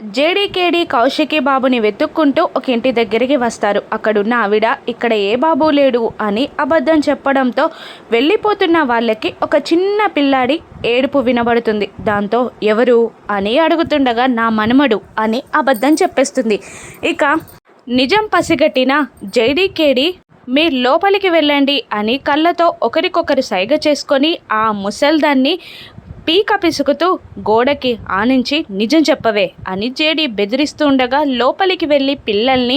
జేడీకేడీ కౌశికి బాబుని వెతుక్కుంటూ ఒక ఇంటి దగ్గరికి వస్తారు. అక్కడున్న ఆవిడ ఇక్కడ ఏ బాబు లేడు అని అబద్ధం చెప్పడంతో వెళ్ళిపోతున్న వాళ్ళకి ఒక చిన్న పిల్లాడి ఏడుపు వినబడుతుంది. దాంతో ఎవరు? అని అడుగుతుండగా నా మనమడు అని అబద్ధం చెప్పేస్తుంది. ఇక నిజం పసిగట్టిన జేడీకేడి మీరు లోపలికి వెళ్ళండి అని కళ్ళతో ఒకరికొకరు సైగ చేసుకొని ఆ ముసల్దాన్ని పీక పిసుకుతూ గోడకి ఆనించి నిజం చెప్పవే అని జేడి బెదిరిస్తూ ఉండగా లోపలికి వెళ్ళి పిల్లల్ని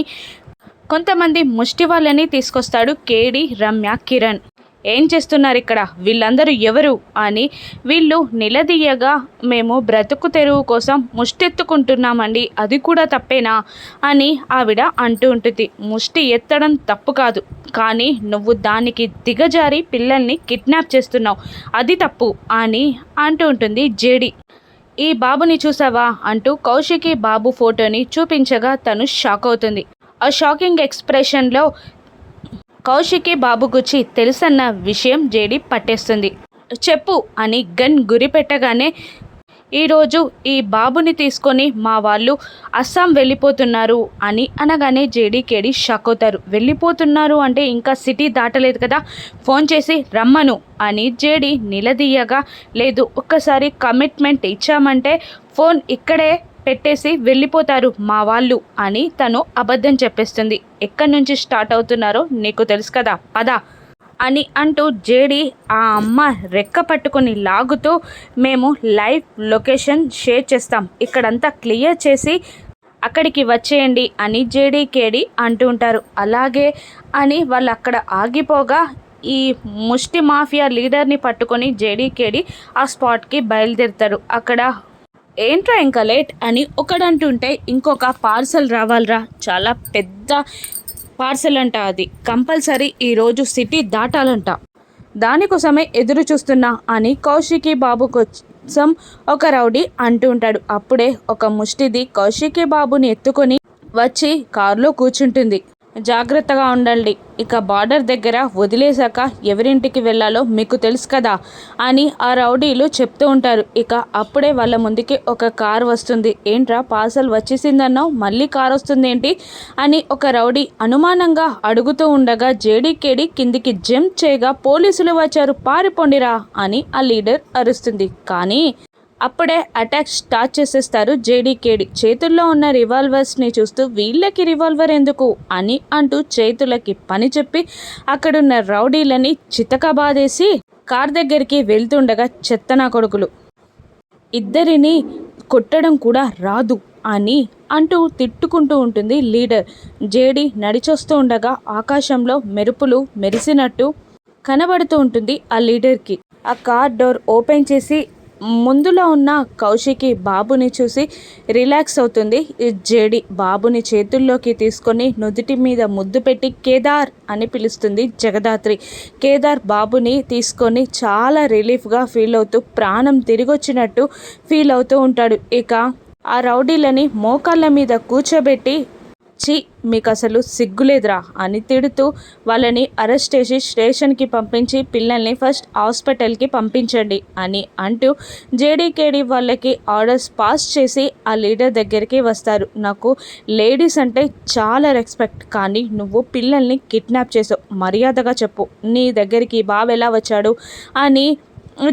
కొంతమంది ముష్టి వాళ్ళని తీసుకొస్తాడు కేడి రమ్య కిరణ్. ఏం చేస్తున్నారు ఇక్కడ వీళ్ళందరూ ఎవరు? అని వీళ్ళు నిలదీయగా మేము బ్రతుకు తెరువు కోసం ముష్టెత్తుకుంటున్నామండి అది కూడా తప్పేనా? అని ఆవిడ అంటూ ఉంటుంది. ముష్టి ఎత్తడం తప్పు కాదు. కానీ నువ్వు దానికి దిగజారి పిల్లల్ని కిడ్నాప్ చేస్తున్నావు. అది తప్పు అని అంటూ ఉంటుంది జేడి. ఈ బాబుని చూసావా అంటూ కౌశికి బాబు ఫోటోని చూపించగా తను షాక్ అవుతుంది. ఆ షాకింగ్ ఎక్స్ప్రెషన్లో కౌశికి బాబు గుచ్చి తెలుసన్న విషయం జేడి పట్టేస్తుంది. చెప్పు అని గన్ గురి పెట్టగానే ఈరోజు ఈ బాబుని తీసుకొని మా వాళ్ళు అస్సాం వెళ్ళిపోతున్నారు అని అనగానే జేడీకేడి షక్ షాక్ అవుతారు. వెళ్ళిపోతున్నారు అంటే ఇంకా సిటీ దాటలేదు కదా ఫోన్ చేసి రమ్మను అని జేడి నిలదీయగా లేదు ఒక్కసారి కమిట్మెంట్ ఇచ్చామంటే ఫోన్ ఇక్కడే పెట్టేసి వెళ్ళిపోతారు మా వాళ్ళు అని తను అబద్ధం చెప్పేస్తుంది. ఎక్కడి నుంచి స్టార్ట్ అవుతున్నారో నీకు తెలుసు కదా పద. అని అంటూ జేడి ఆ అమ్మ రెక్క పట్టుకొని లాగుతూ మేము లైవ్ లొకేషన్ షేర్ చేస్తాం. ఇక్కడంతా క్లియర్ చేసి అక్కడికి వచ్చేయండి అని జేడి కేడి అంటూ ఉంటారు. అలాగే అని వాళ్ళు అక్కడ ఆగిపోగా ఈ ముష్టి మాఫియా లీడర్ని పట్టుకొని జేడీ కేడి ఆ స్పాట్కి బయలుదేరుతారు. అక్కడ ఏంట్రా ఇంకా లేట్? అని ఒకడంటుంటే ఇంకొక పార్సల్ రావాలిరా. చాలా పెద్ద పార్సెల్ అంట అది. కంపల్సరీ ఈరోజు సిటీ దాటాలంట. దానికోసమే ఎదురు చూస్తున్నా అని కౌశికి బాబు కోసం ఒక రౌడీ అంటూ ఉంటాడు. అప్పుడే ఒక ముష్టిది కౌశికి బాబుని ఎత్తుకొని వచ్చి కారులో కూర్చుంటుంది. జాగ్రత్తగా ఉండండి. ఇక బార్డర్ దగ్గర వదిలేశాక ఎవరింటికి వెళ్ళాలో మీకు తెలుసు కదా అని ఆ రౌడీలు చెప్తూ ఉంటారు. ఇక అప్పుడే వాళ్ళ ముందుకి ఒక కార్ వస్తుంది. ఏంట్రా పార్సల్ వచ్చేసిందన్నావు? మళ్ళీ కార్ వస్తుంది ఏంటి అని ఒక రౌడీ అనుమానంగా అడుగుతూ ఉండగా జేడీకేడి కిందికి జంప్ చేయగా పోలీసులు వచ్చారు. పారిపోండిరా అని ఆ లీడర్ అరుస్తుంది. కానీ అప్పుడే అటాక్ స్టార్ట్ చేసేస్తారు జేడీకేడి. చేతుల్లో ఉన్న రివాల్వర్స్ని చూస్తూ వీళ్ళకి రివాల్వర్ ఎందుకు అని అంటూ చేతులకి పని చెప్పి అక్కడున్న రౌడీలని చితకబాదేసి కార్ దగ్గరికి వెళ్తుండగా చెత్తనా కొడుకులు. ఇద్దరిని కొట్టడం కూడా రాదు అని అంటూ తిట్టుకుంటూ ఉంటుంది లీడర్. జేడి నడిచొస్తూ ఉండగా ఆకాశంలో మెరుపులు మెరిసినట్టు కనబడుతూ ఉంటుంది ఆ లీడర్కి. ఆ కార్ డోర్ ఓపెన్ చేసి ముందులో ఉన్న కౌశికి బాబుని చూసి రిలాక్స్ అవుతుంది. జేడి బాబుని చేతుల్లోకి తీసుకొని నుదుటి మీద ముద్దు పెట్టి కేదార్ అని పిలుస్తుంది జగదాత్రి. కేదార్ బాబుని తీసుకొని చాలా రిలీఫ్గా ఫీల్ అవుతూ ప్రాణం తిరిగొచ్చినట్టు ఫీల్ అవుతూ ఉంటాడు. ఇక ఆ రౌడీలని మోకాళ్ళ మీద కూర్చోబెట్టి వచ్చి మీకు అసలు సిగ్గులేదురా అని తిడుతూ వాళ్ళని అరెస్ట్ చేసి స్టేషన్కి పంపించి పిల్లల్ని ఫస్ట్ హాస్పిటల్కి పంపించండి అని అంటూ జేడీకేడి వాళ్ళకి ఆర్డర్స్ పాస్ చేసి ఆ లీడర్ దగ్గరికి వస్తారు. నాకు లేడీస్ అంటే చాలా రెస్పెక్ట్ కానీ నువ్వు పిల్లల్ని కిడ్నాప్ చేసావు. మర్యాదగా చెప్పు. నీ దగ్గరికి బాబు ఎలా వచ్చాడు? అని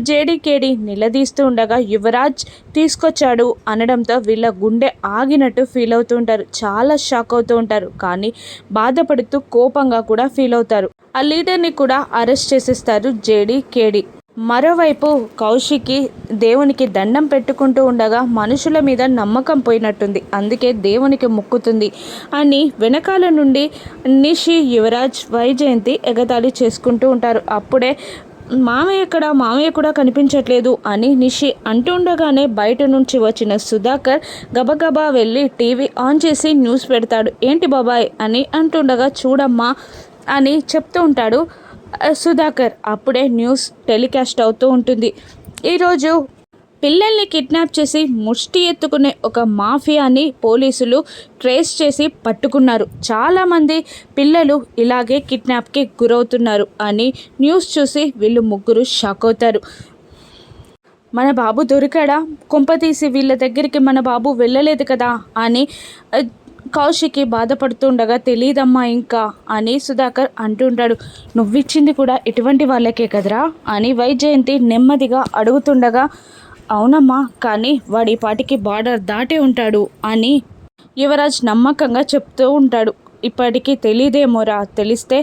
జేడీకేడి నిలదీస్తూ ఉండగా యువరాజ్ తీసుకొచ్చాడు అనడంతో వీళ్ళ గుండె ఆగినట్టు ఫీల్ అవుతూ ఉంటారు. చాలా షాక్ అవుతూ ఉంటారు. కానీ బాధపడుతూ కోపంగా కూడా ఫీల్ అవుతారు. ఆ లీడర్ని కూడా అరెస్ట్ చేసేస్తారు జేడీకేడి. మరోవైపు కౌశికి దేవునికి దండం పెట్టుకుంటూ ఉండగా మనుషుల మీద నమ్మకం పోయినట్టుంది. అందుకే దేవునికి మొక్కుతుంది అని వెనకాల నుండి నిషి యువరాజ్ వైజయంతి ఎగతాళి చేసుకుంటూ ఉంటారు. అప్పుడే మామయ్య ఎక్కడ? మామయ్య కూడా కనిపించట్లేదు అని నిషి అంటుండగానే బయట నుంచి వచ్చిన సుధాకర్ గబగబా వెళ్ళి టీవీ ఆన్ చేసి న్యూస్ పెడతాడు. ఏంటి బాబాయ్? అని అంటుండగా చూడమ్మా అని చెప్తూ ఉంటాడు సుధాకర్. అప్పుడే న్యూస్ టెలికాస్ట్ అవుతూ ఉంటుంది. ఈరోజు పిల్లల్ని కిడ్నాప్ చేసి ముష్టి ఎత్తుకునే ఒక మాఫియాని పోలీసులు ట్రేస్ చేసి పట్టుకున్నారు. చాలామంది పిల్లలు ఇలాగే కిడ్నాప్కి గురవుతున్నారు అని న్యూస్ చూసి వీళ్ళు ముగ్గురు షాక్ అవుతారు. మన బాబు దొరికాడా? కుంపతీసి వీళ్ళ దగ్గరికి మన బాబు వెళ్ళలేదు కదా? అని కౌశికి బాధపడుతుండగా తెలియదమ్మా ఇంకా అని సుధాకర్ అంటుంటాడు. నువ్విచ్చింది కూడా ఇటువంటి వాళ్ళకే కదరా? అని వైజయంతి నెమ్మదిగా అడుగుతుండగా అవునమ్మా కానీ వాడి పాటికి బార్డర్ దాటి ఉంటాడు అని యువరాజ్ నమ్మకంగా చెప్తూ ఉంటాడు. ఇప్పటికీ తెలియదేమోరా తెలిస్తే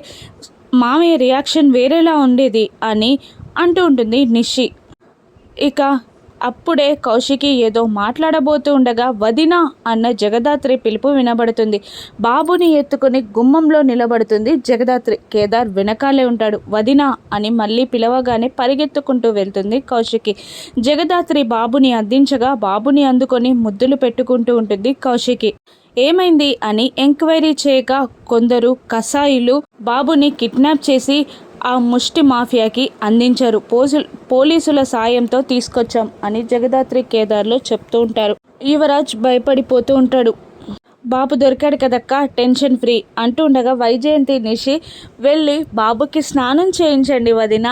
మామయ్య రియాక్షన్ వేరేలా ఉండేది అని అంటూ ఉంటుంది నిషి. ఇక అప్పుడే కౌశికి ఏదో మాట్లాడబోతూ ఉండగా వదినా అన్న జగదాత్రి పిలుపు వినబడుతుంది. బాబుని ఎత్తుకొని గుమ్మంలో నిలబడుతుంది జగదాత్రి. కేదార్ వెనకాలే ఉంటాడు. వదినా అని మళ్ళీ పిలవగానే పరిగెత్తుకుంటూ వెళ్తుంది కౌశికి. జగదాత్రి బాబుని అందించగా బాబుని అందుకొని ముద్దులు పెట్టుకుంటూ ఉంటుంది కౌశికి. ఏమైంది? అని ఎంక్వైరీ చేయగా కొందరు కసాయిలు బాబుని కిడ్నాప్ చేసి ఆ ముష్టి మాఫియాకి అందించారు. పోజు పోలీసుల సాయంతో తీసుకొచ్చాం అని జగదాత్రి కేదార్లో చెప్తూ ఉంటారు. యువరాజ్ భయపడిపోతూ ఉంటాడు. బాబు దొరికాడు కదక్క టెన్షన్ ఫ్రీ అంటూ ఉండగా వైజయంతి నిషి వెళ్ళి బాబుకి స్నానం చేయించండి వదిన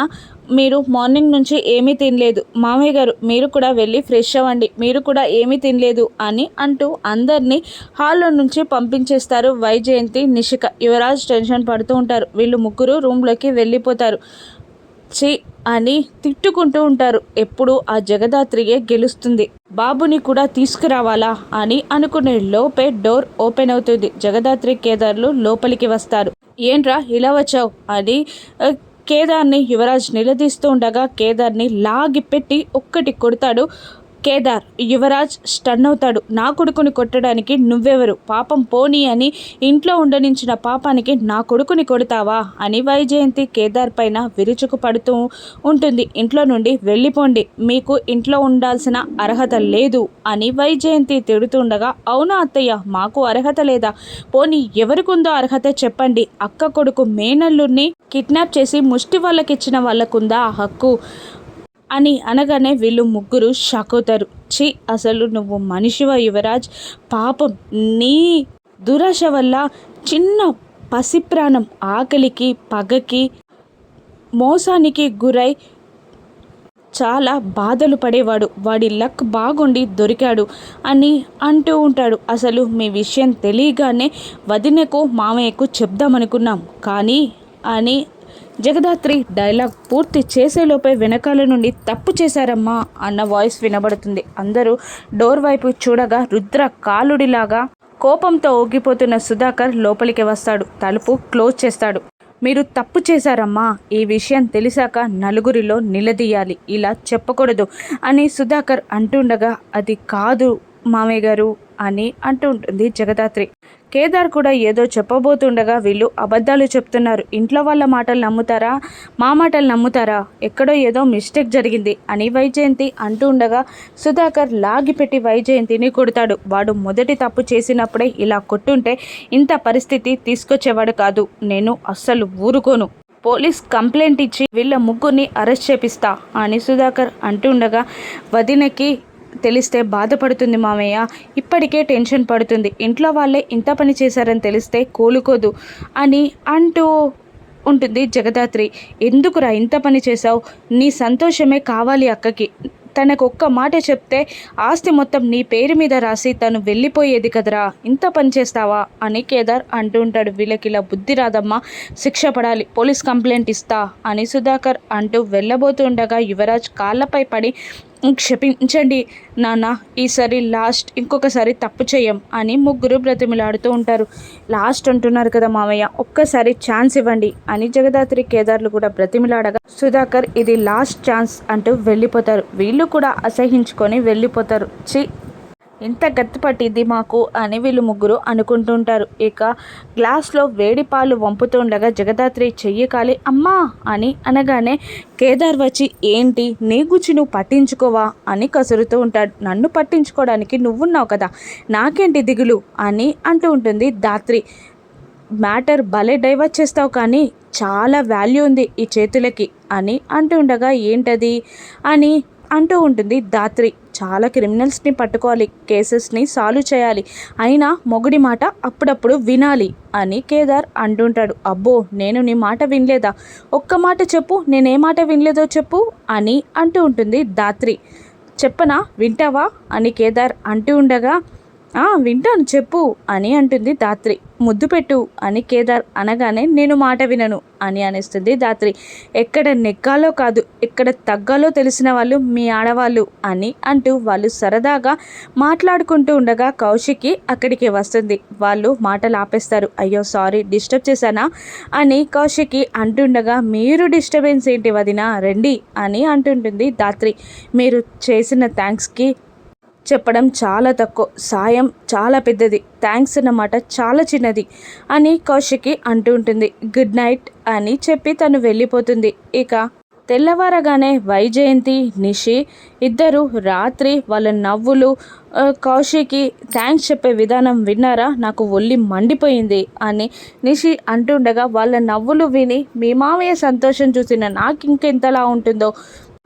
మీరు మార్నింగ్ నుంచి ఏమీ తినలేదు. మామయ్య గారు మీరు కూడా వెళ్ళి ఫ్రెష్ అవ్వండి. మీరు కూడా ఏమీ తినలేదు అని అంటూ అందరినీ హాల్లో నుంచి పంపించేస్తారు వైజయంతి నిషిక. యువరాజ్ టెన్షన్ పడుతూ ఉంటారు. వీళ్ళు ముగ్గురు రూమ్లోకి వెళ్ళిపోతారు. చి అని తిట్టుకుంటూ ఉంటారు. ఎప్పుడు ఆ జగదాత్రియే గెలుస్తుంది. బాబుని కూడా తీసుకురావాలా అని అనుకునే లోపే డోర్ ఓపెన్ అవుతుంది. జగదాత్రి కేదార్లు లోపలికి వస్తారు. ఏంట్రా ఇలా వచ్చావు? అని కేదార్ని యువరాజ్ నిలదీస్తూ ఉండగా కేదార్ని లాగిపెట్టి ఒక్కటి కొడతాడు. కేదార్ యువరాజ్ స్టన్ అవుతాడు. నా కొడుకుని కొట్టడానికి నువ్వెవరు? పాపం పోనీ అని ఇంట్లో ఉండనించిన పాపానికి నా కొడుకుని కొడతావా? అని వైజయంతి కేదార్ పైన విరుచుకు పడుతూ ఉంటుంది. ఇంట్లో నుండి వెళ్ళిపోండి. మీకు ఇంట్లో ఉండాల్సిన అర్హత లేదు అని వైజయంతి తిడుతుండగా అవునా అత్తయ్య మాకు అర్హత లేదా? పోనీ ఎవరికుందో అర్హత చెప్పండి. అక్క కొడుకు మేనల్లుడిని కిడ్నాప్ చేసి ముష్టి వాళ్ళకి ఇచ్చిన వాళ్ళకుందా ఆ హక్కు? అని అనగానే వీళ్ళు ముగ్గురు షాక్ అవుతారు ఛీ అసలు నువ్వు మనిషివా యువరాజ్? పాపం నీ దురాశ వల్ల చిన్న పసిప్రాణం ఆకలికి పగకి మోసానికి గురై చాలా బాధలు పడేవాడు. వాడి లక్ బాగుండి దొరికాడు అని అంటూ ఉంటాడు. అసలు మీ విషయం తెలియగానే వదినకు మామయ్యకు చెప్దామనుకున్నాం. కానీ అని జగదాత్రి డైలాగ్ పూర్తి చేసేలోపే వెనకాల నుండి తప్పు చేశారమ్మా అన్న వాయిస్ వినబడుతుంది. అందరూ డోర్ వైపు చూడగా రుద్ర కాలుడిలాగా కోపంతో ఊగిపోతున్న సుధాకర్ లోపలికి వస్తాడు. తలుపు క్లోజ్ చేస్తాడు. మీరు తప్పు చేశారమ్మా. ఈ విషయం తెలిసాక నలుగురిలో నిలదీయాలి. ఇలా చెప్పకూడదు అని సుధాకర్ అంటుండగా అది కాదు మామయ్య గారు అని అంటూ ఉంటుంది జగదాత్రి. కేదార్ కూడా ఏదో చెప్పబోతుండగా వీళ్ళు అబద్ధాలు చెప్తున్నారు. ఇంట్లో వాళ్ళ మాటలు నమ్ముతారా? మా మాటలు నమ్ముతారా? ఎక్కడో ఏదో మిస్టేక్ జరిగింది అని వైజయంతి అంటూ ఉండగా సుధాకర్ లాగిపెట్టి వైజయంతిని కొడతాడు. వాడు మొదటి తప్పు చేసినప్పుడే ఇలా కొట్టుంటే ఇంత పరిస్థితి తీసుకొచ్చేవాడు కాదు. నేను అస్సలు ఊరుకోను. పోలీస్ కంప్లైంట్ ఇచ్చి వీళ్ళ ముగ్గురిని అరెస్ట్ చేపిస్తా అని సుధాకర్ అంటుండగా వదినకి తెలిస్తే బాధపడుతుంది మామయ్య. ఇప్పటికే టెన్షన్ పడుతుంది. ఇంట్లో వాళ్ళే ఇంత పని చేశారని తెలిస్తే కోలుకోదు అని అంటూ ఉంటుంది జగదాత్రి. ఎందుకురా ఇంత పని చేశావు? నీ సంతోషమే కావాలి అక్కకి. తనకు ఒక్క మాట చెప్తే ఆస్తి మొత్తం నీ పేరు మీద రాసి తను వెళ్ళిపోయేది కదరా. ఇంత పని చేస్తావా? అని కేదార్ అంటూ ఉంటాడు. వీళ్ళకి ఇలా బుద్ధి రాదమ్మా. శిక్ష పడాలి. పోలీస్ కంప్లైంట్ ఇస్తా అని సుధాకర్ అంటూ వెళ్ళబోతుండగా యువరాజ్ కాళ్ళపై పడి క్షమించండి నాన్న. ఈసారి లాస్ట్ ఇంకొకసారి తప్పు చేయం అని ముగ్గురు బ్రతిమిలాడుతూ ఉంటారు. లాస్ట్ అంటున్నారు కదా మామయ్య ఒక్కసారి ఛాన్స్ ఇవ్వండి అని జగదాత్రి కేదార్లు కూడా బ్రతిమిలాడగా సుధాకర్ ఇది లాస్ట్ ఛాన్స్ అంటూ వెళ్ళిపోతారు. వీళ్ళు కూడా అసహించుకొని వెళ్ళిపోతారు. చి ఎంత గత్తి పట్టింది మాకు అని వీళ్ళు ముగ్గురు అనుకుంటుంటారు. ఇక గ్లాస్లో వేడి పాలు వంపుతుండగా జగదాత్రి చెయ్యి కాలి అమ్మా అని అనగానే కేదార్ వచ్చి ఏంటి? నీ గుచ్చి నువ్వు పట్టించుకోవా? అని కసురుతూ ఉంటాడు. నన్ను పట్టించుకోవడానికి నువ్వున్నావు కదా నాకేంటి దిగులు? అని అంటూ ఉంటుంది దాత్రి. మ్యాటర్ భలే డైవర్ట్ చేస్తావు కానీ చాలా వాల్యూ ఉంది ఈ చేతులకి అని అంటూ ఉండగా ఏంటది? అని అంటూ ఉంటుంది దాత్రి. చాలా క్రిమినల్స్ని పట్టుకోవాలి కేసెస్ని సాల్వ్ చేయాలి. అయినా మొగుడి మాట అప్పుడప్పుడు వినాలి అని కేదార్ అంటుంటాడు. అబ్బో నేను నీ మాట వినలేదా? ఒక్క మాట చెప్పు నేనే మాట వినలేదో చెప్పు అని అంటూ ఉంటుంది దాత్రి చెప్పనా వింటావా? అని కేదార్ అంటూ ఉండగా వింటాను చెప్పు అని అంటుంది దాత్రి. ముద్దు పెట్టు అని కేదార్ అనగానే నేను మాట వినను అని అనేస్తుంది దాత్రి. ఎక్కడ నెగ్గాలో కాదు ఎక్కడ తగ్గాలో తెలిసిన వాళ్ళు మీ ఆడవాళ్ళు అని అంటూ వాళ్ళు సరదాగా మాట్లాడుకుంటూ ఉండగా కౌశికి అక్కడికి వస్తుంది. వాళ్ళు మాటలు ఆపేస్తారు. అయ్యో సారీ డిస్టర్బ్ చేశానా అని కౌశికి అంటుండగా మీరు డిస్టర్బెన్స్ ఏంటి వదిన? రండి అని అంటుంటుంది ధాత్రి మీరు చేసిన థ్యాంక్స్కి చెప్పడం చాలా తక్కువ. సాయం చాలా పెద్దది. థ్యాంక్స్ అన్నమాట చాలా చిన్నది అని కౌశికి అంటూ ఉంటుంది. గుడ్ నైట్ అని చెప్పి తను వెళ్ళిపోతుంది. ఇక తెల్లవారగానే వైజయంతి నిషి ఇద్దరు రాత్రి వాళ్ళ నవ్వులు కౌశికి థ్యాంక్స్ చెప్పే విధానం విన్నారా? నాకు ఒళ్ళి మండిపోయింది అని నిషి అంటుండగా వాళ్ళ నవ్వులు విని మీ మామయ్య సంతోషం చూసిన నాకు ఇంకెంతలా ఉంటుందో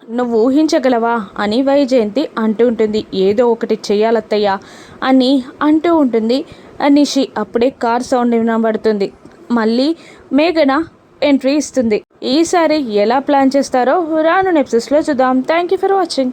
నువ్వు ఊహించగలవా? అని వైజయంతి అంటూ ఉంటుంది. ఏదో ఒకటి చేయాలత్తయ్య అని అంటూ ఉంటుంది. నిషి అప్పుడే కార్ సౌండ్ వినబడుతుంది. మళ్ళీ మేఘన ఎంట్రీ ఇస్తుంది. ఈసారి ఎలా ప్లాన్ చేస్తారో రాను నెప్సెస్లో చూద్దాం. Thank you for watching